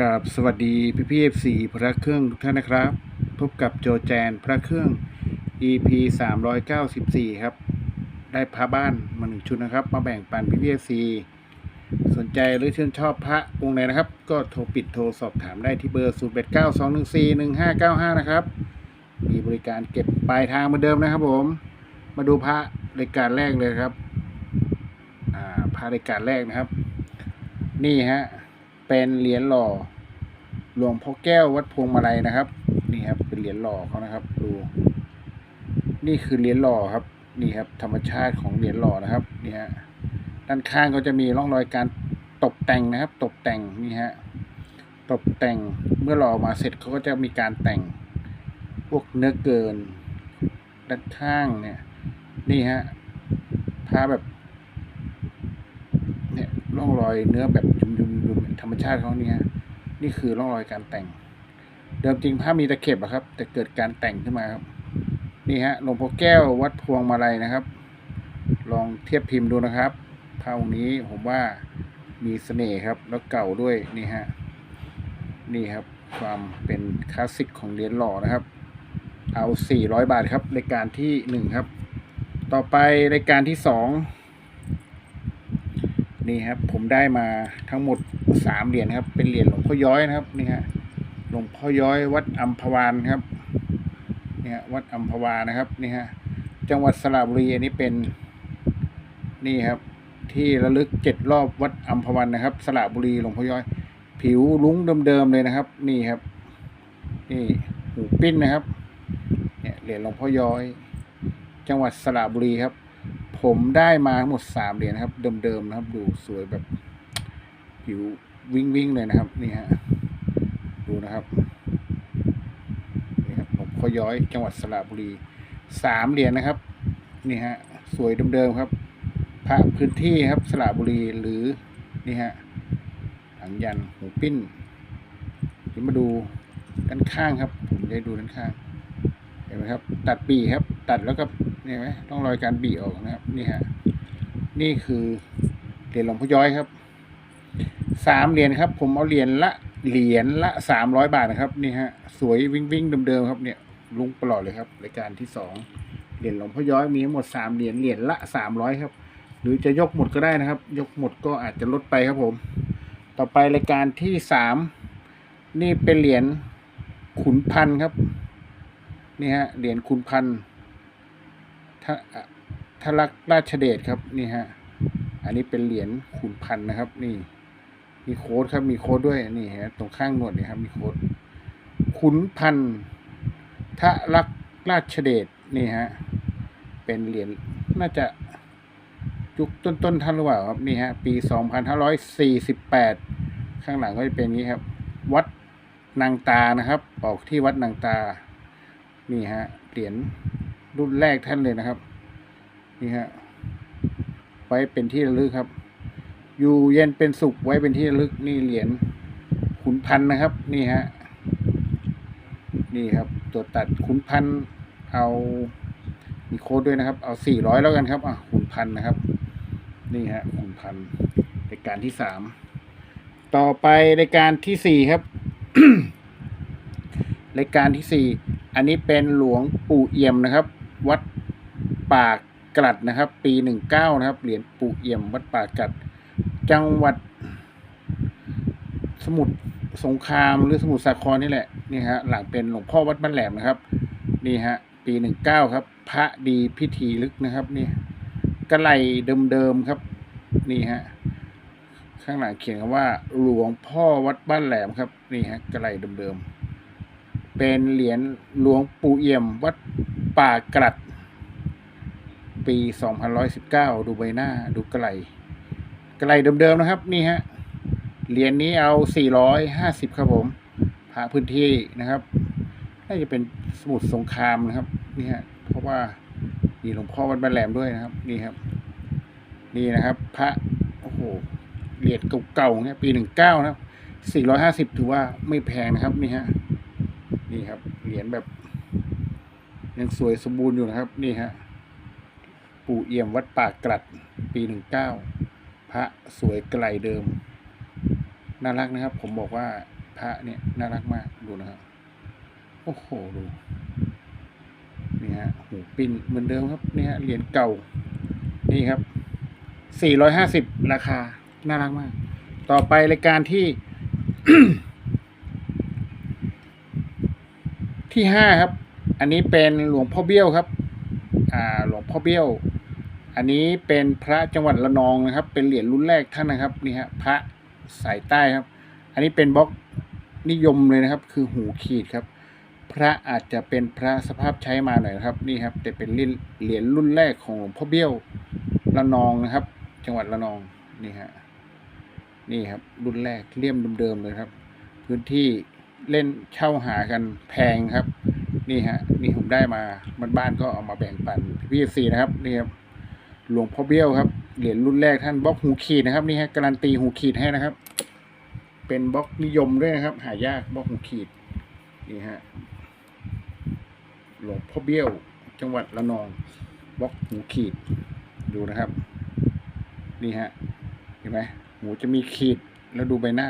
กับสวัสดีพี่พี่เอฟซีพระเครื่องทุกท่านนะครับ พบกับโจแจนพระเครื่อง EP 394 ครับ ได้พระบ้านมาหนึ่งชุดนะครับ มาแบ่งปันพี่พี่เอฟซีสนใจหรือชื่นชอบพระองค์ไหนนะครับ ก็โทรปิดโทรสอบถามได้ที่เบอร์ 0 8 9 2 1 4 1 5 9 5 นะครับ มีบริการเก็บปลายทางเหมือนเดิมนะครับผม มาดูพระรายการแรกเลยครับ อ่าพระรายการแรกนะครับ นี่ฮะ เป็นเหรียญหล่อหลวงพ่อแก้ววัดพวงมาลัยนะครับ นี่ครับ เป็นเหรียญหล่อเขานะครับ ดู นี่คือเหรียญหล่อครับ นี่ครับ ธรรมชาติของเหรียญหล่อนะครับ นี่ฮะด้านข้างก็จะมีร่องรอยการตกแต่งนะครับ ตกแต่งนี่ฮะตกแต่งเมื่อหล่อมาเสร็จเขาก็จะมีการแต่งพวกเนื้อเกิน ด้านข้างเนี่ย นี่ฮะผ้าแบบ ร่องรอยเนื้อแบบยุมยุมยุมธรรมชาติเขาเนี่ยนี่คือร่องรอยการแต่ง เดิมจริงผ้ามีตะเข็บอะครับ แต่เกิดการแต่งขึ้นมาครับนี่ฮะหลวงพ่อแก้ววัดพวงมาลัยนะครับ ลองเทียบพิมพ์ดูนะครับผ้าองค์นี้ผมว่ามีเสน่ห์ครับ แล้วเก่าด้วยนี่ฮะนี่ครับ ความเป็นคลาสสิกของเหรียญหล่อนะครับ เอา 400 บาทครับรายการที่หนึ่งครับ ต่อไปรายการที่สอง นี่ครับผมได้มาทั้งหมดสามเหรียญครับ เป็นเหรียญหลวงพ่อย้อยนะครับนี่ฮะหลวงพ่อย้อยวัดอัมพวานครับนี่ฮะวัดอัมพวานะครับนี่ฮะจังหวัดสระบุรีอันนี้เป็นนี่ครับ ที่ระลึกเจ็ดรอบวัดอัมพวันนะครับสระบุรีหลวงพ่อย้อย ผิวลุ้งเดิมๆเลยนะครับ นี่ครับ นี่หูปิ้นนะครับเนี่ยเหรียญหลวงพ่อย้อย จังหวัดสระบุรีครับ ผมได้มาทั้งหมดสามเหรียญนะครับ เดิมๆนะครับ ดูสวยแบบ ผิววิ่งวิ่งๆเลยนะครับ นี่ฮะดูนะครับนี่ครับหลวงพ่อย้อยจังหวัดสระบุรีสามเหรียญนะครับ นี่ฮะสวยเดิมๆครับพระพื้นที่ครับสระบุรีหรือนี่ฮะหางยันหูปิ้นเดี๋ยวมาดูด้านข้างครับ ผมจะให้ดูด้านข้าง ห็นไหมครับ ตัดปีครับ ตัดแล้วก็เนี่ยไหมต้องรอยการบีออกนะครับ นี่ฮะนี่คือเหรียญหลวงพ่อย้อยครับสามเหรียญครับ ผมเอาเหรียญละเหรียญละสามร้อยบาทนะครับนี่ฮะสวยวิ่งวิ่งเดิมๆครับเนี่ยลุงตลอดเลยครับรายการที่สองเหรียญหลวงพ่อย้อยมีทั้งหมดสามเหรียญเหรียญละสามร้อยครับ หรือจะยกหมดก็ได้นะครับ ยกหมดก็อาจจะลดไปครับผม ต่อไปรายการที่สามนี่เป็นเหรียญขุนพันธ์ครับ นี่ฮะเหรียญคุณพันธ์ทะทลักราชเดชครับนี่ฮะอันนี้เป็นเหรียญขุนพันธ์นะครับ นี่ มีโค้ดครับมีโค้ดด้วยนี่ฮะตรงข้างหนวดนี่ครับมีโค้ดขุนพันธ์ทะลักราชเดชนี่ฮะเป็นเหรียญน่าจะยุคต้นๆท่านหรือเปล่าครับนี่ฮะปีสองพันห้าร้อยสี่สิบแปดข้างหลังก็จะเป็นงนี้ครับ วัดนางตานะครับ ออกที่วัดนางตา นี่ฮะเหรียญรุ่นแรกท่านเลยนะครับ นี่ฮะไว้เป็นที่ระลึกครับ อยู่เย็นเป็นสุขไว้เป็นที่ระลึกนี่เหรียญขุนพันนะครับ นี่ฮะนี่ครับ ตัวตัดขุนพันเอามีโค้ดด้วยนะครับ เอาสี่ร้อยแล้วกันครับอะขุนพันนะครับ นี่ฮะขุนพันรายการที่สามต่อไปรายการที่สี่ครับรายการที่สี่ อันนี้เป็นหลวงปู่เอี่ยมนะครับ วัดปากกลัดนะครับ ปีหนึ่งเก้านะครับเหรียญปู่เอี่ยมวัดปากกลัด จังหวัด สมุทรสงครามหรือสมุทรสาครนี่แหละนี่ฮะหลังเป็นหลวงพ่อวัดบ้านแหลมนะครับนี่ฮะปีหนึ่งเก้าครับ พระดีพิธีลึกนะครับนี่กระไหลเดิมๆครับ นี่ฮะข้างหลังเขียนว่าหลวงพ่อวัดบ้านแหลมครับ นี่ฮะกระไหลเดิมๆ เป็นเหรียญหลวงปู่เอี่ยมวัดป่ากลัด ปี 2119 ดูใบหน้าดูกระไหลกระไหลเดิมๆนะครับ นี่ฮะเหรียญนี้เอา 450 ครับผมพระพื้นที่นะครับน่าจะเป็นสมุทรสงครามนะครับ นี่ฮะเพราะว่ามีหลวงพ่อวัดบ้านแหลมด้วยนะครับ นี่ครับ นี่นะครับ พระโอ้โหเหรียญเก่าๆเนี่ยปี19นะครับ450ถือว่าไม่แพงนะครับ นี่ฮะ นี่ครับเหรียญแบบ ยังสวยสมบูรณ์อยู่นะครับ นี่ฮะปู่เอี่ยมวัดปากกลัด ปี19พระสวยไกลเดิม น่ารักนะครับ ผมบอกว่าพระเนี่ยน่ารักมากดูนะครับโอ้โหดูนี่ฮะหูปิ้นเหมือนเดิมครับนี่ฮะเหรียญเก่า นี่ครับสี่ร้อยห้าสิบราคา น่ารักมาก ต่อไปรายการที่ ที่ห้าครับ อันนี้เป็นหลวงพ่อเบี้ยวครับ อ่า หลวงพ่อเบี้ยว อันนี้เป็นพระจังหวัดระนองนะครับ เป็นเหรียญรุ่นแรกท่านนะครับนี่ฮะพระสายใต้ครับ อันนี้เป็นบล็อกนิยมเลยนะครับ คือหูขีดครับ พระอาจจะเป็นพระสภาพใช้มาหน่อยครับนี่ครับแต่เป็นเหรียญเหรียญรุ่นแรกของหลวงพ่อเบี้ยวระนองนะครับ จังหวัดระนองนี่ฮะนี่ครับรุ่นแรกเลี่ยมเดิมๆเลยครับ พื้นที่ เล่นเช่าหากันแพงครับ นี่ฮะ นี่ผมได้มาบ้านก็เอามาแบ่งปันพี่ซีนะครับนี่ครับหลวงพ่อเบี้ยวครับเหรียญรุ่นแรกท่านบล็อกหูขีดนะครับนี่ฮะการันตีหูขีดให้นะครับ เป็นบล็อกนิยมด้วยนะครับ หายากบล็อกหูขีดนี่ฮะหลวงพ่อเบี้ยว จังหวัดระนองบล็อกหูขีดดูนะครับ นี่ฮะเห็นไหมหูจะมีขีดแล้วดูใบหน้า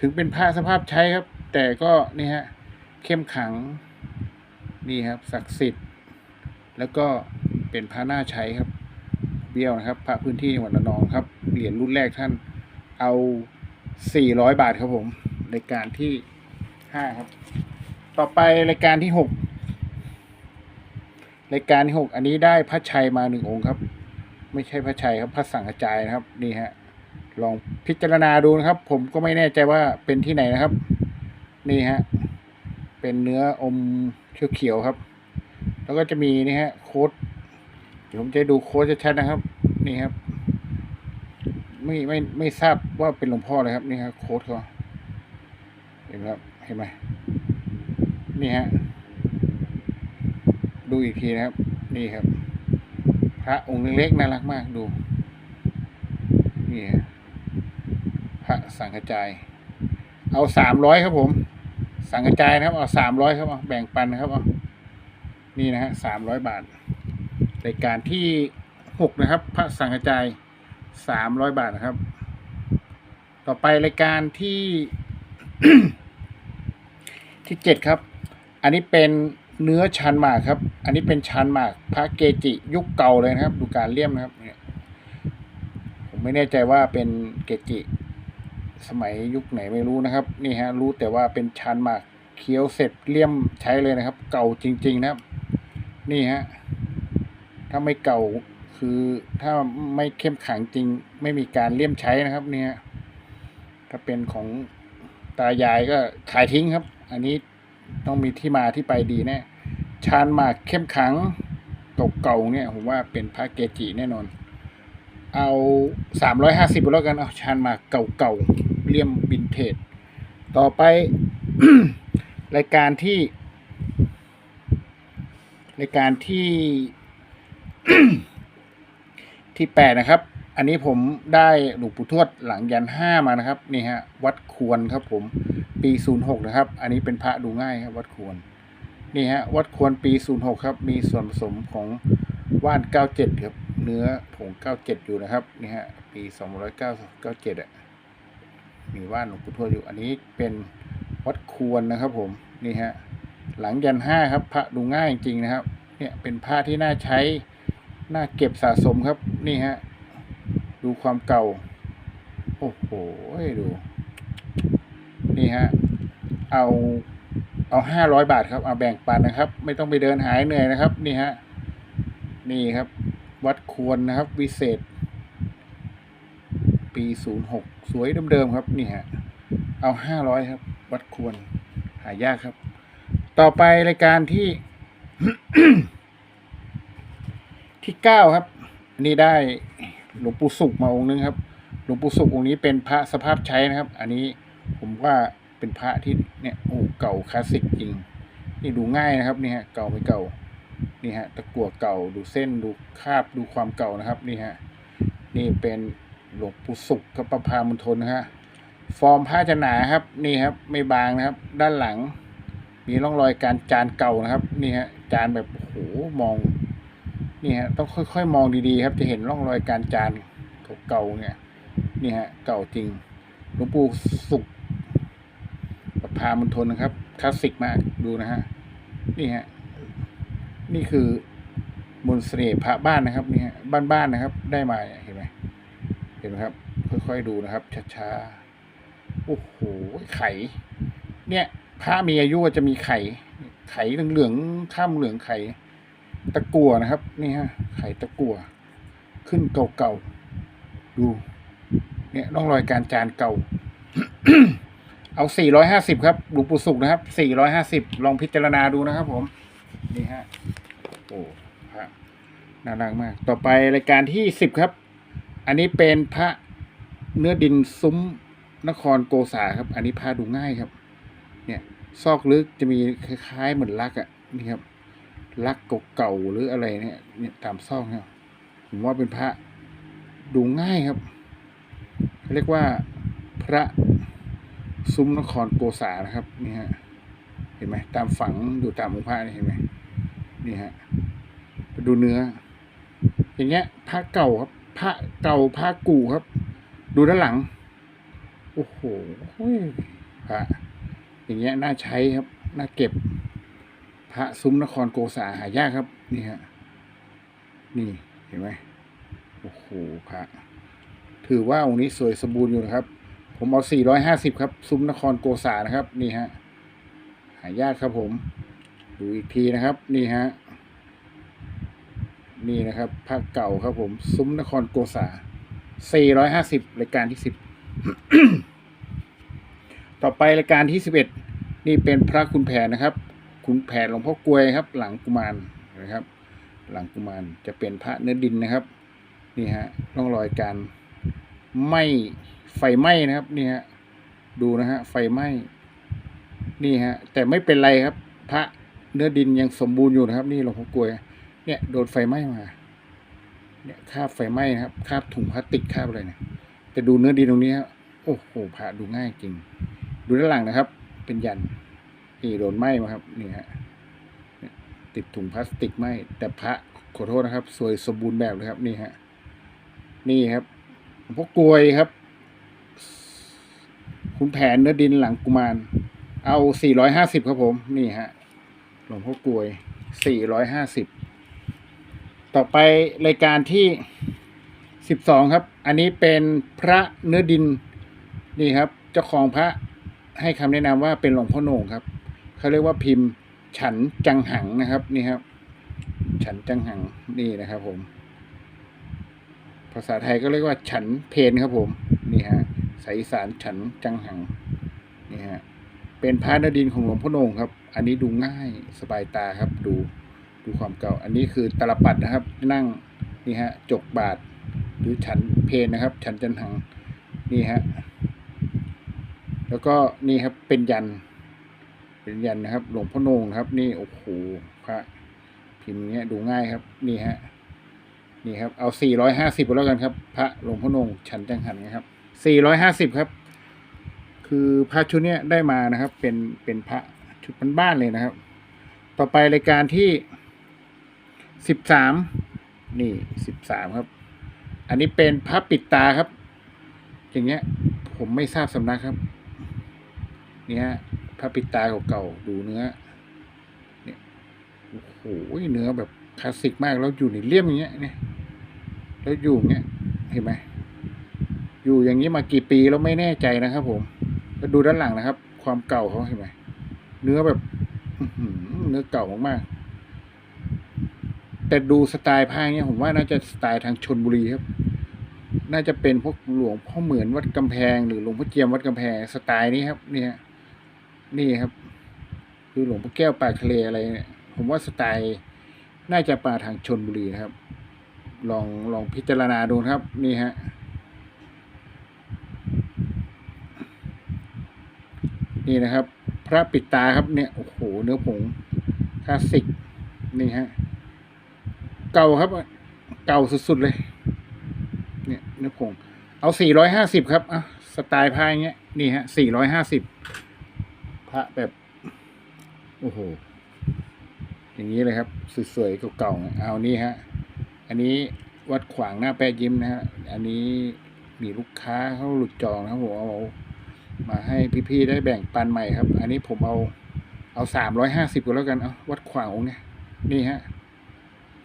ถึงเป็นผ้าสภาพใช้ครับ แต่ก็นี่ฮะเข้มขังนี่ครับศักดิ์สิทธิ์ แล้วก็เป็นพระหน้าใช้ครับ เบี้ยวนะครับ พระพื้นที่จังหวัดระนองครับเหรียญรุ่นแรกท่านเอา 400 บาทครับผมรายการที่ 5 ครับ ต่อไปรายการที่ 6 รายการที่ 6 อันนี้ได้พระชัยมาหนึ่งองค์ครับ ไม่ใช่พระชัยครับพระสังฆจายนะครับนี่ฮะลองพิจารณาดูนะครับ ผมก็ไม่แน่ใจว่าเป็นที่ไหนนะครับ นี่ฮะ เป็นเนื้ออมเขียวๆครับ แล้วก็จะมีนี่ฮะโค้ดเดี๋ยวผมจะดูโค้ดชัดๆนะครับ นี่ครับ ไม่ไม่ไม่ทราบว่าเป็นหลวงพ่อเลยครับ นี่ครับโค้ดเขาเห็นครับเห็นไหมนี่ฮะดูอีกทีนะครับ นี่ครับ พระองค์เล็กๆน่ารักมากดู นี่ฮะพระสังฆจาย เอาสามร้อยครับผม สั่งฆจายนะครับ เอาสามร้อยครับเอาแบ่งปันนะครับเอานี่นะฮะสามร้อยบาทรายการที่หกนะครับ พระสังฆจายสามร้อยบาทนะครับ ต่อไปรายการที่ที่เจ็ดครับ อันนี้เป็นเนื้อชันหมากครับ อันนี้เป็นชันหมากพระเกจิยุคเก่าเลยนะครับ ดูการเลี่ยมนะครับเนี่ยผมไม่แน่ใจว่าเป็นเกจิ สมัยยุคไหนไม่รู้นะครับ นี่ฮะรู้แต่ว่าเป็นชันหมากเคี้ยวเสร็จเลี่ยมใช้เลยนะครับ เก่าจริง ๆ นะครับ นี่ฮะถ้าไม่เก่าคือถ้าไม่เข้มขังจริง ไม่มีการเลี่ยมใช้นะครับ เนี่ย ถ้าเป็นของตายายก็ขายทิ้งครับ อันนี้ต้องมีที่มาที่ไปดีแน่ชานหมากเข้มขังเก่าๆเนี่ยผมว่าเป็นพระเกจิแน่นอน เอาสามร้อยห้าสิบแล้วกันเอาชานหมากเก่าๆ เลี่ยมบินเทจต่อไป รายการที่ รายการที่ ที่แปดนะครับ อันนี้ผมได้หลวงปู่ทวดหลังยันห้ามานะครับ นี่ฮะ วัดควรครับผมปีศูนย์หกนะครับ อันนี้เป็นพระดูง่ายครับวัดควรนี่ฮะวัดควรปีศูนย์หกครับ มีส่วนผสมของว่านเก้าเจ็ดครับเนื้อผงเก้าเจ็ดอยู่นะครับนี่ฮะปีสองร้อยเก้าเก้าเจ็ดอะ มีว่านหลวงปู่ทวดอยู่อันนี้เป็นวัดควรนะครับผมนี่ฮะหลังยันห้าครับพระดูง่ายจริงๆนะครับ เนี่ยเป็นผ้าที่น่าใช้น่าเก็บสะสมครับนี่ฮะดูความเก่า โอ้โหดู นี่ฮะเอาเอาห้าร้อยบาทครับเอาแบ่งปันนะครับ ไม่ต้องไปเดินหายเหนื่อยนะครับ นี่ฮะนี่ครับ วัดควรนะครับ วิเศษ ปีศูนย์หกสวยเดิมๆครับนี่ฮะเอาห้าร้อยครับ วัดควร หายากครับ ต่อไปรายการที่ ที่เก้าครับนนี้ได้หลวงปู่สุขมาองค์นึงครับ หลวงปู่สุของค์นี้เป็นพระสภาพใช้นะครับ อันนี้ผมว่าเป็นพระที่เนี่ยโอ้เก่าคลาสสิกจริง นี่ดูง่ายนะครับนี่ฮะเก่าไม่เก่านี่ฮะตะกั่วเก่าดูเส้นดูคาบดูความเก่านะครับ นี่ฮะนี่เป็น หลวงปู่สุขกับประพามณฑลนะฮะ ฟอร์มผ้าจะหนาครับ นี่ครับ ไม่บางนะครับ ด้านหลัง มีร่องรอยการจานเก่านะครับ นี่ฮะ จานแบบโหมอง นี่ฮะ ต้องค่อยๆ มองดีๆครับ จะเห็นร่องรอยการจานเก่าเนี่ย นี่ฮะ เก่าจริง หลวงปู่สุขามณฑลนะครับ คลาสสิกมาก ดูนะฮะ นี่ฮะ นี่คือมนเสน่ห์พระบ้านนะครับ นี่ฮะ บ้านๆนะครับ ได้มา เห็นไหมครับ ค่อยๆดูนะครับช้าๆโอ้โหไข่ เนี่ยพระมีอายุจะมีไข่ ไข่เหลืองๆข้ามเหลืองไข่ ตะกั่วนะครับ นี่ฮะไข่ตะกั่วขึ้นเก่าๆ ดู เนี่ยร่องรอยการจานเก่า เอาสี่ร้อยห้าสิบครับหลวงปู่สุขนะครับสี่ร้อยห้าสิบลองพิจารณาดูนะครับ ผม นี่ฮะ โอ้พระน่ารักมาก ต่อไปรายการที่สิบครับ อันนี้เป็นพระเนื้อดินซุ้มนครโกษาครับ อันนี้พาดูง่ายครับ เนี่ยซอกลึกจะมีคล้ายๆเหมือนลักอะ่ะนี่ครับลักเก่าๆหรืออะไรเนี่ยเนี่ยตามซอกเนี่ยผมว่าเป็นพระดูง่ายครับ เรียกว่าพระซุ้มนครโกษานะครับนี่ฮะเห็นไหมตามฝังอยู่ตามองค์พระนี่เห็นไหมนี่ฮะไปดูเนื้อ อย่างเงี้ยพระเก่าครับ พระเก่าพระกู่ครับ ดูด้านหลัง โอ้โหพระอย่างเงี้ยน่าใช้ครับ น่าเก็บ พระซุ้มนครโกษาหายากครับ นี่ฮะนี่เห็นไหมโอ้โหพระถือว่าองค์นี้สวยสมบูรณ์อยู่นะครับ ผมเอา 450 ครับ ซุ้มนครโกษานะครับ นี่ฮะหายากครับผม ดูอีกทีนะครับ นี่ฮะ นี่นะครับภาคเก่าครับผม ซุ้มนครโกษา 450 รายการที่ 10 ต่อไปรายการที่ 11 นี่เป็นพระคุณแผนนะครับ คุณแผนหลวงพ่อกลวยครับ หลังกุมารนะครับ หลังกุมารจะเป็นพระเนื้อดินนะครับนี่ฮะร่องรอยการไหม้ไฟไหม้นะครับนี่ฮะดูนะฮะไฟไหม้นี่ฮะแต่ไม่เป็นไรครับ พระเนื้อดินยังสมบูรณ์อยู่นะครับ นี่หลวงพ่อกลวย เนี่ยโดนไฟไหม้มา เนี่ยคาบไฟไหม้นะครับคาบถุงพลาสติกคาบอะไรเนี่ยแต่ดูเนื้อดินตรงนี้ครับโอ้โหพระดูง่ายจริง ดูด้านหลังนะครับ เป็นยันนี่โดนไหม้มาครับนี่ฮะติดถุงพลาสติกไหม้แต่พระขอโทษนะครับ สวยสมบูรณ์แบบเลยครับ นี่ฮะนี่ครับหลวงพ่อกลวยครับคุณแผนเนื้อดินหลังกุมาร เอา 450 ครับผม นี่ฮะ หลวงพ่อกลวย 450 ต่อไปรายการที่12ครับ อันนี้เป็นพระเนื้อดินนี่ครับ เจ้าของพระให้คำแนะนำว่าเป็นหลวงพ่อโหน่งครับเขาเรียกว่าพิมพ์ฉันจังหังนะครับนี่ครับ ฉันจังหังนี่นะครับ ผม ภาษาไทยก็เรียกว่า ฉันเพนครับ ผมนี่ฮะสายสานฉันจังหังนี่ฮะเป็นพระเนื้อดินของหลวงพ่อโหน่งครับ อันนี้ดูง่ายสบายตาครับดู ดูความเก่า อันนี้คือตลปัดนะครับ นั่งนี่ฮะจกบาท หรือฉันเพนนะครับ ฉันจันหังนี่ฮะแล้วก็นี่ครับเป็นยัน เป็นยันนะครับหลวงพ่อโนงครับ นี่โอ้โหพระพิมพ์เนี้ยดูง่ายครับ นี่ฮะนี่ครับเอา450แล้วกันครับ พระหลวงพ่อโนงฉันจังหันนะครับ450ครับ คือพระชุดเนี้ยได้มานะครับ เป็นเป็นพระชุดบ้านๆเลยนะครับ ต่อไปรายการที่ 13นี่13ครับ อันนี้เป็นพระปิดตาครับ อย่างเงี้ย ผมไม่ทราบสำนักครับ เนี่ยพระปิดตาเก่าๆดูเนื้อเนี่ยโอ้โหเนื้อแบบคลาสสิกมากแล้วอยู่ในเลี่ยมอย่างเงี้ยเนี่ยแล้วอยู่อย่างเงี้ยเห็นไหมอยู่อย่างนี้มากี่ปีแล้วไม่แน่ใจนะครับผมแล้วดูด้านหลังนะครับ ความเก่าเขาเห็นไหมเนื้อแบบเนื้อเก่ามากๆ แต่ดูสไตล์ผ้าเนี้ยผมว่าน่าจะสไตล์ทางชนบุรีครับ น่าจะเป็นพวกหลวงพ่อเหมือนวัดกำแพง หรือหลวงพ่อเจียมวัดกำแพงสไตล์นี้ครับ เนี่ย นี่ครับ คือหลวงพ่อแก้วปากทะเลอะไรเนี่ยผมว่าสไตล์น่าจะมาทางชนบุรีนะครับ ลองลองพิจารณาดูครับ นี่ฮะนี่นะครับ พระปิดตาครับเนี่ยโอ้โหเนื้อผงคลาสสิกนี่ฮะ เก่าครับ เก่าสุดๆเลย เนี่ยเนื้อผงเอาสี่ร้อยห้าสิบครับอะสไตล์พายเงี้ยนี่ฮะสี่ร้อยห้าสิบพระแบบ โอ้โห อย่างนี้เลยครับ สวยๆเก่าๆเอานี่ฮะ อันนี้วัดขวางหน้าแปรยิ้มนะฮะ อันนี้มีลูกค้าเขาหลุดจองนะครับผมเอามาให้พี่ๆได้แบ่งปันใหม่ครับ อันนี้ผมเอาเอาสามร้อยห้าสิบก็แล้วกัน เอาวัดขวางองค์เนี่ยนี่ฮะ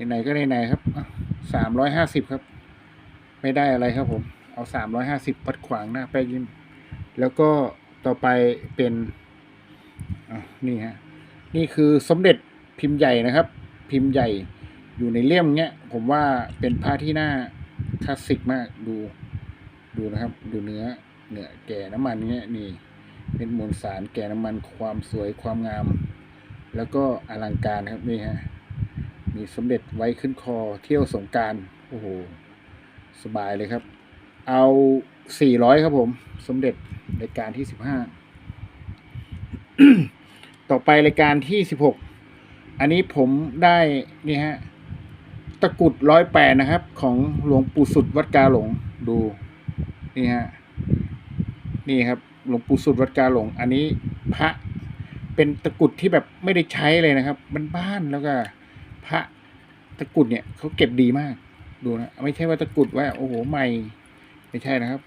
ไหนก็ไหนๆครับสามร้อยห้าสิบครับ ไม่ได้อะไรครับผม เอาสามร้อยห้าสิบวัดขวางหน้าแป้ยิมแล้วก็ต่อไปเป็นอะนี่ฮะ นี่คือสมเด็จพิมพ์ใหญ่นะครับ พิมพ์ใหญ่อยู่ในเล่มเนี้ย ผมว่าเป็นผ้าที่น่าคลาสสิกมากดู ดูนะครับ ดูเนื้อเนื้อแก่น้ำมันเนี้ยนี่ เป็นมวลสารแก่น้ำมันความสวยความงาม แล้วก็อลังการครับนี่ฮะ มีสมเด็จไว้ขึ้นคอเที่ยวสงการโอ้โห สบายเลยครับ เอาสี่ร้อยครับผม สมเด็จรายการที่สิบห้าต่อไปรายการที่สิบหกอันนี้ผมได้นี่ฮะตะกุดร้อยแปดนะครับ ของหลวงปู่สุดวัดกาหลงดูนี่ฮะนี่ครับ หลวงปู่สุดวัดกาหลง อันนี้พระเป็นตะกุดที่แบบไม่ได้ใช้เลยนะครับบ้านแล้วก็ พระตะกุดเนี่ยเขาเก็บดีมาก ดูนะ ไม่ใช่ว่าตะกุดว่าโอ้โหใหม่ ไม่ใช่นะครับ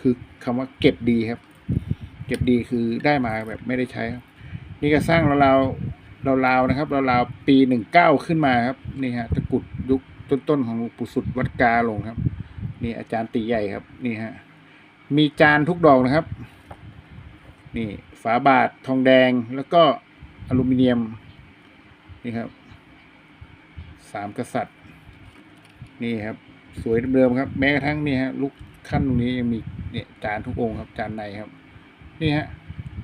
คือคำว่าเก็บดีครับ เก็บดีคือได้มาแบบไม่ได้ใช้ครับ นี่ก็สร้างราเราเราวๆนะครับเราเราวๆปีหนึ่งเก้าขึ้นมาครับนี่ฮะตะกุดยุคต้นๆของปู่สุดวัดกาหลงครับ นี่อาจารย์ตีใหญ่ครับ นี่ฮะมีจานทุกดอกนะครับ นี่ฝาบาททองแดงแล้วก็อลูมิเนียมนี่ครับ สามกษัตริย์ นี่ครับ สวยเดิมครับ แม้กระทั่งนี่ฮะลูกขั้นตรงนี้ยังมีเนี่ยจานทุกองค์ครับ จานในครับ นี่ฮะ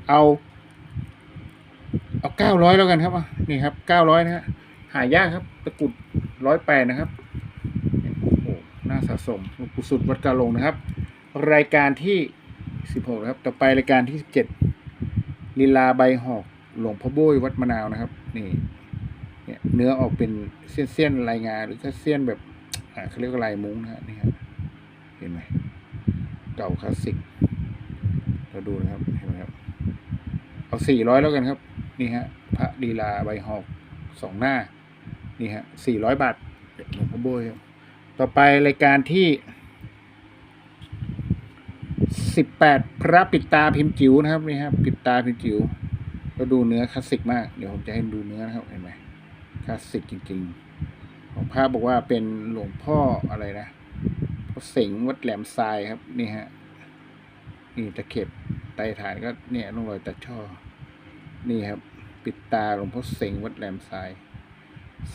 เอา เอาเก้าร้อยแล้วกันครับนี่ครับเก้าร้อยนะฮะหายากครับ ตะกรุดร้อยแปดนะครับโอ้โหน่าสะสมหลวงปู่สุดวัดกาลงนะครับ รายการที่สิบหกนะครับ ต่อไปรายการที่สิบเจ็ดลีลาใบหอกหลวงพ่อโบ้ยวัดมะนาวนะครับ นี่ เนี่ยเนื้อออกเป็นเส้นเส้นๆลายงาหรือถ้าเส้นแบบเขาเรียกลายมุ้งนะนี่ฮะเห็นไหมเก่าคลาสสิกเราดูนะครับเห็นไหมครับเอาสี่ร้อยแล้วกันครับ นี่ฮะพระลีลาใบหอกสองหน้า นี่ฮะสี่ร้อยบาทหลวงพ่อโบยต่อไปรายการที่สิบแปดพระปิดตาพิมพ์จิ๋วนะครับนี่ฮะปิดตาพิมพ์จิ๋วก็ดูเนื้อคลาสสิกมาก เดี๋ยวผมจะให้ดูเนื้อนะครับเห็นไหม คลาสสิกจริงๆ ของพระบอกว่าเป็นหลวงพ่ออะไรนะพ่อเสงวัดแหลมทรายครับ นี่ฮะ นี่ตะเข็บไตฐานก็เนี่ยต้องรอยตัดช่อ นี่ครับ ปิดตาหลวงพ่อเสงวัดแหลมทราย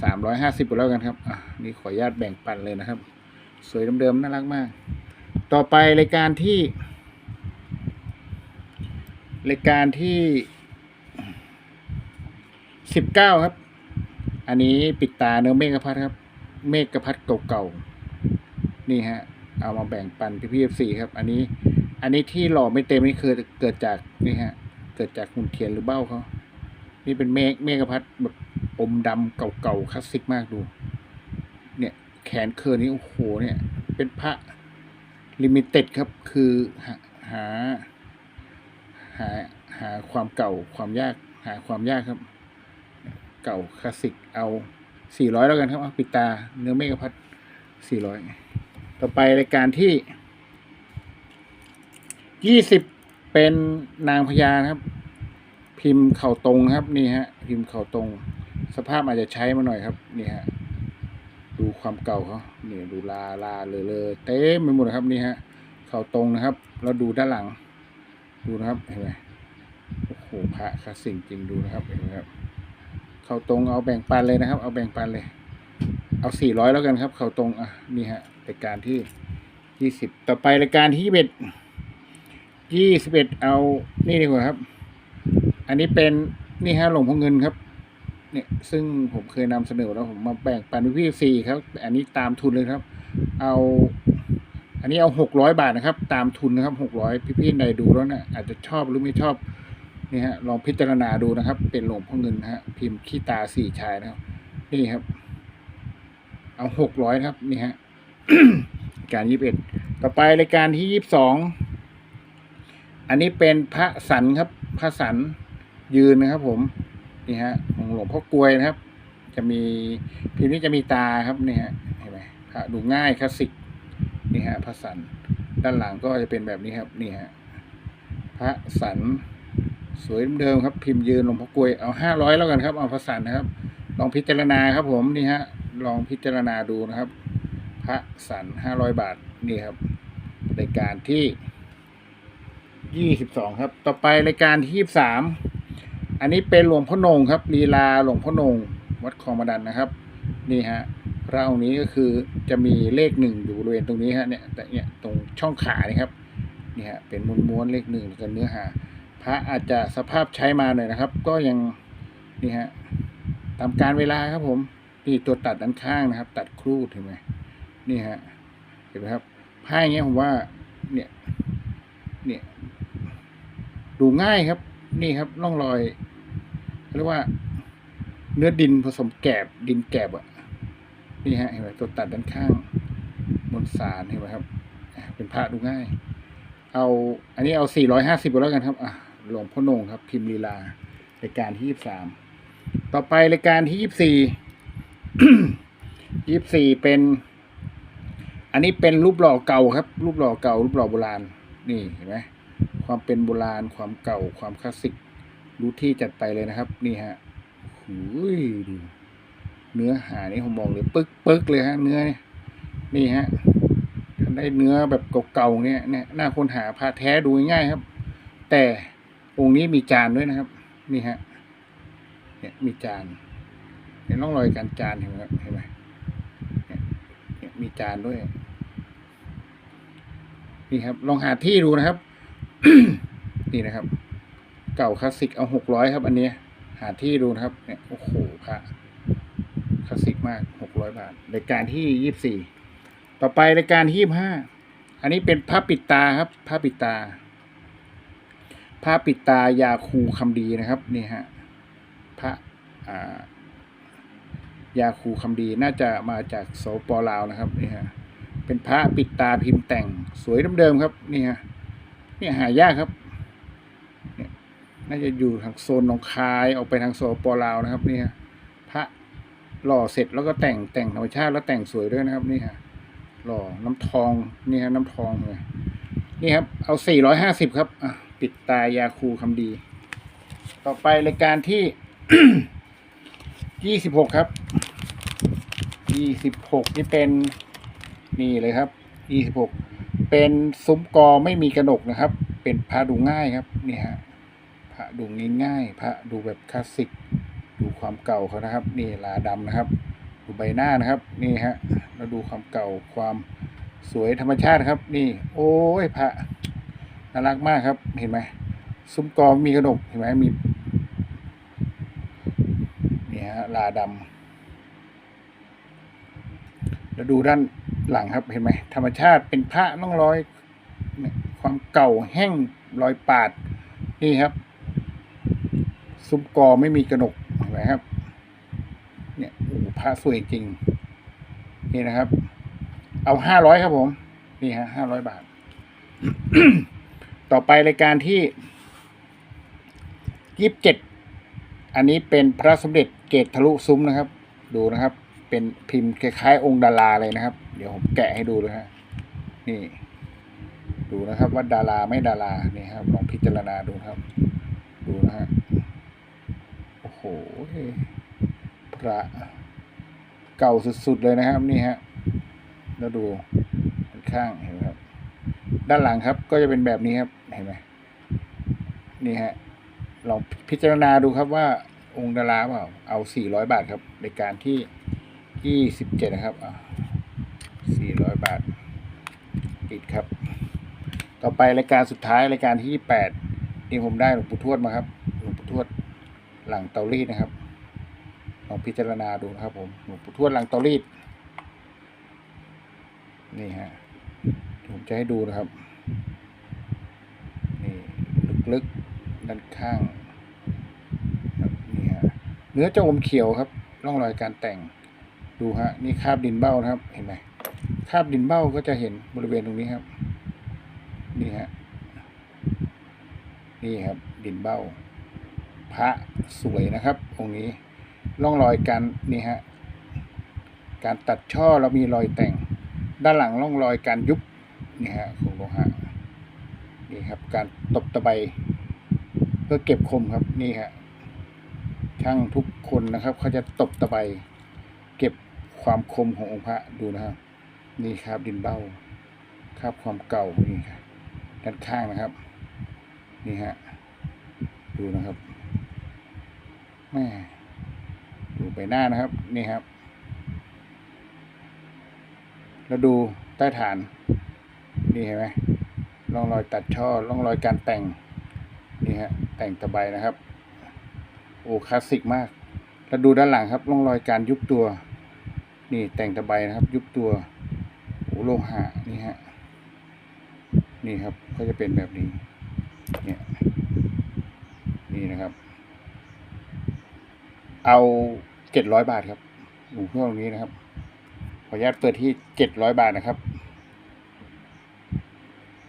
สามร้อยห้าสิบกแล้วกันครับ อะ นี่ขออนุญาตแบ่งปันเลยนะครับ สวยเดิมๆน่ารักมาก ต่อไปรายการที่รายการที่สิบเก้าครับ อันนี้ปิดตาเนื้อเมฆพัดครับ เมฆพัดเก่าๆนี่ฮะ เอามาแบ่งปันพี่พี่สี่ครับ อันนี้ อันนี้ที่หล่อไม่เต็มนี่คือเกิดจากนี่ฮะ เกิดจากหุ่นเทียนหรือเบ้าเขานี่เป็นเมฆเมฆพัดแบบอมดำเก่าๆคลาสสิกมากดู เนี่ยแขนเคิร์นี้โอ้โหเนี่ย เป็นพระลิมิเต็ดครับ คือหาหาหาหาความเก่าความยากหาความยากครับ เก่าคลาสสิกเอาสี่ร้อยแล้วกันครับเอาปิดตาเนื้อเมฆพัดสี่ร้อยต่อไปรายการที่ยี่สิบเป็นนางพญานะครับ พิมพ์เข่าตรงครับนี่ฮะ พิมพ์เข่าตรง สภาพอาจจะใช้มาหน่อยครับนี่ฮะดูความเก่าเขาเนี่ยดูลาลาเลอะเลอะเต็มไปหมดครับนี่ฮะ เข่าตรงนะครับแล้วดูด้านหลัง ดูนะครับเห็นไหมโอ้โหพระคลาสสิกจริงดูนะครับเห็นไหมครับ เข่าตรงเอาแบ่งปันเลยนะครับ เอาแบ่งปันเลย เอาสี่ร้อยแล้วกันครับ เข่าตรงอะนี่ฮะรายการที่ยี่สิบต่อไปรายการที่ยี่สิบเอ็ดยี่สิบเอ็ดเอานี่ดีกว่าครับ อันนี้เป็นนี่ฮะหลวงพ่อเงินครับ เนี่ย ซึ่งผมเคยนำเสนอแล้วผมมาแบ่งปันพี่สี่ครับ อันนี้ตามทุนเลยครับ เอา อันนี้เอาหกร้อยบาทนะครับ ตามทุนนะครับหกร้อยพี่ๆใดดูแล้วนะอาจจะชอบหรือไม่ชอบ นี่ฮะลองพิจารณาดูนะครับ เป็นหลวงพ่อเงินนะฮะพิมพ์ขี้ตาสี่ชายนะครับ นี่ครับ เอาหกร้อยครับ นี่ฮะการยี่สิบเอ็ดต่อไปรายการที่ยี่สิบสองอันนี้เป็นพระสันครับ พระสันยืนนะครับ ผมนี่ฮะของหลวงพ่อกลวยนะครับ จะมีพิมพ์นี้จะมีตาครับนี่ฮะเห็นไหมพระดูง่ายคลาสสิกนี่ฮะพระสันด้านหลังก็จะเป็นแบบนี้ครับ นี่ฮะพระสัน สวยเดิมครับ พิมพ์ยืนหลวงพ่อกลวยเอาห้าร้อยแล้วกันครับ เอาพระสันนะครับ ลองพิจารณาครับผมนี่ฮะลองพิจารณาดูนะครับ พระสันห้าร้อยบาทนี่ครับรายการที่ยี่สิบสองครับ ต่อไปรายการที่ยี่สามอันนี้เป็นหลวงพ่อนงครับลีลาหลวงพ่อนงวัดคลองมาดันนะครับ นี่ฮะพระองค์นี้ก็คือจะมีเลขหนึ่งอยู่บริเวณตรงนี้ฮะเนี่ยแต่เนี่ยตรงช่องขานี่ครับนี่ฮะเป็นม้วนๆเลขหนึ่งแล้วก็เนื้อหา ระอาจจะสภาพใช้มาหน่อยนะครับ ก็ยังนี่ฮะตามการเวลาครับผมนี่ตัวตัดด้านข้างนะครับ ตัดครูดเห็นไหมนี่ฮะเห็นไหมครับผ้าอย่างเงี้ยผมว่าเนี่ยเนี่ยดูง่ายครับ นี่ครับร่องรอยเรียกว่า เนื้อดินผสมแกบดินแกบอะนี่ฮะเห็นไหมตัวตัดด้านข้างมวลสารเห็นไหมครับ เป็นผ้าดูง่าย เอา อันนี้เอา 450ก็แล้วกันครับ อะ หลวงพ่อโหนงครับ พิมพ์ลีลารายการที่23ต่อไปรายการที่24 24เป็น อันนี้เป็นรูปหล่อเก่าครับ รูปหล่อเก่า รูปหล่อโบราณ นี่เห็นไหมความเป็นโบราณความเก่าความคลาสสิกรู้ที่จัดไปเลยนะครับ นี่ฮะหูยดูเนื้อหานี่ผมบอกเลยปึ๊กปึ๊กเลยฮะ เนื้อนี่นี่ฮะได้เนื้อแบบเก่าๆเนี่ยเนี่ยน่าค้นหาพาแท้ดูง่ายครับ แต่ องค์นี้มีจานด้วยนะครับ นี่ฮะเนี่ยมีจานเห็นร่องรอยการจานเห็นไหมครับเห็นไหมเนี่ยมีจานด้วย นี่ครับ ลองหาที่ดูนะครับ นี่นะครับ เก่าคลาสสิกเอาหกร้อยครับ อันเนี้ย หาที่ดูนะครับ เนี่ยโอ้โหพระคลาสสิกมากหกร้อยบาทรายการที่ยี่สิบสี่ต่อไปรายการที่ยี่ห้าอันนี้เป็นผ้าปิดตาครับผ้าปิดตา ผ้าปิดตายาคูคำดีนะครับนี่ฮะพระายาคูคำดีน่าจะมาจากโสปลาวนะครับนี่ฮะเป็นพระปิดตาพิมพ์แต่งสวยเดิมๆครับนี่ฮะนี่หายากครับเนี่ยน่าจะอยู่ทางโซนหนองคายออกไปทางโซปลาวนะครับนี่ฮะพระหล่อเสร็จแล้วก็แต่งแต่งธรรมชาติแล้วแต่งสวยด้วยนะครับนี่ฮะหล่อน้ำทองนี่ครับน้ำทองเลยนี่ครับเอาสี่ร้อยห้าสิบครับอะ ปิดตายาคูคำดี ต่อไปรายการที่ยี่สิบหกครับยี่สิบหกนี่เป็นนี่เลยครับยี่สิบหกเป็นซุ้มกอไม่มีกระหนกนะครับ เป็นพระดูง่ายครับนี่ฮะพระดูง่ายๆพระดูแบบคลาสสิก ดูความเก่าเขานะครับ นี่ลาดำนะครับ ดูใบหน้านะครับ นี่ฮะเราดูความเก่าความสวยธรรมชาติครับ นี่ โอ้ยพระ น่ารักมากครับ เห็นไหมซุ้มกอมีกระดกเห็นไหมมีนี่ฮะลาดำแล้วดูด้านหลังครับเห็นไหมธรรมชาติเป็นพระน้องรอยเนี่ยความเก่าแห้งรอยปาด นี่ครับ ซุ้มกอไม่มีกระหนกเห็นไหมครับ เนี่ยโอ้พระสวยจริง นี่นะครับ เอาห้าร้อยครับผม นี่ฮะห้าร้อยบาท ต่อไปรายการที่ยี่สิบเจ็ดอันนี้เป็นพระสมเด็จเกตทะลุซุ้มนะครับ ดูนะครับ เป็นพิมพ์คล้ายๆ องค์ดาราเลยนะครับ เดี๋ยวผมแกะให้ดูเลยฮะนี่ ดูนะครับว่าดาราไม่ดารานี่ครับลองพิจารณาดูครับ ดูนะฮะโอ้โหพระเก่าสุดๆเลยนะครับนี่ฮะแล้วดูข้างเห็นไหมครับ ด้านหลังครับก็จะเป็นแบบนี้ครับ เห็นไหมนี่ฮะลองพิจารณาดูครับว่าองค์ดาราเปล่าเอาสี่ร้อยบาทครับ ในการที่ยี่สิบเจ็ดนะครับสี่ร้อยบาทปิดครับ ต่อไปรายการสุดท้ายรายการที่แปดนี่ผมได้หลวงปู่ทวดมาครับหลวงปู่ทวดหลังเตารีดนะครับลองพิจารณาดูนะครับผมหลวงปู่ทวดหลังเตารีดนี่ฮะผมจะให้ดูนะครับ ลึกด้านข้างนี่ฮะเนื้อจะอมเขียวครับ ร่องรอยการแต่งดูฮะนี่คาบดินเบ้านะครับ เห็นไหมคาบดินเบ้าก็จะเห็นบริเวณตรงนี้ครับ นี่ฮะนี่ครับ ดินเบ้า พระสวยนะครับ องค์นี้ร่องรอยการนี่ฮะการตัดช่อเรามีรอยแต่ง ด้านหลังร่องรอยการยุบนี่ฮะของโลหะ นี่นี่ครับ การตบตะไบเพื่อเก็บคมครับนี่ฮะช่างทุกคนนะครับ เขาจะตบตะไบเก็บความคมขององค์พระดูนะครับ นี่ครับดินเบ้าคราบความเก่านี่ครับด้านข้างนะครับ นี่ฮะดูนะครับแม่ดูไปหน้านะครับ นี่ครับ แล้วดูใต้ฐาน นี่เห็นไหม ร่องรอยตัดช่อร่องรอยการแต่งนี่ฮะแต่งตะไบนะครับโอ้คลาสสิกมากแล้วดูด้านหลังครับร่องรอยการยุบตัว นี่แต่งตะไบนะครับ ยุบตัวโอ้โลหะนี่ฮะนี่ครับก็จะเป็นแบบนี้เนี่ยนี่นะครับ เอาเจ็ดร้อยบาทครับหมูเครื่องนี้นะครับขออนุญาตเปิดที่เจ็ดร้อยบาทนะครับ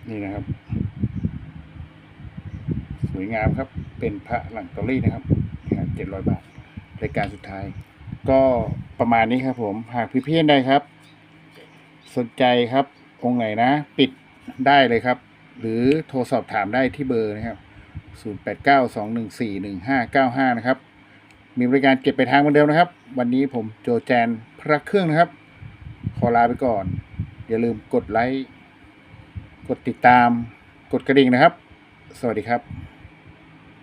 นี่นะครับ สวยงามครับ เป็นพระหลังตอรี่นะครับเจ็ดร้อยบาทรายการสุดท้าย ก็ประมาณนี้ครับผม หากพี่เพื่อนใดครับ สนใจครับ องค์ไหนนะ ปิดได้เลยครับ หรือโทรสอบถามได้ที่เบอร์นะครับ0892141595 นะครับ มีบริการเก็บไปทางเหมือนเดิมนะครับ วันนี้ผมโจแจนพระเครื่องนะครับ ขอลาไปก่อน อย่าลืมกดไลค์ กดติดตาม กดกระดิ่งนะครับ สวัสดีครับ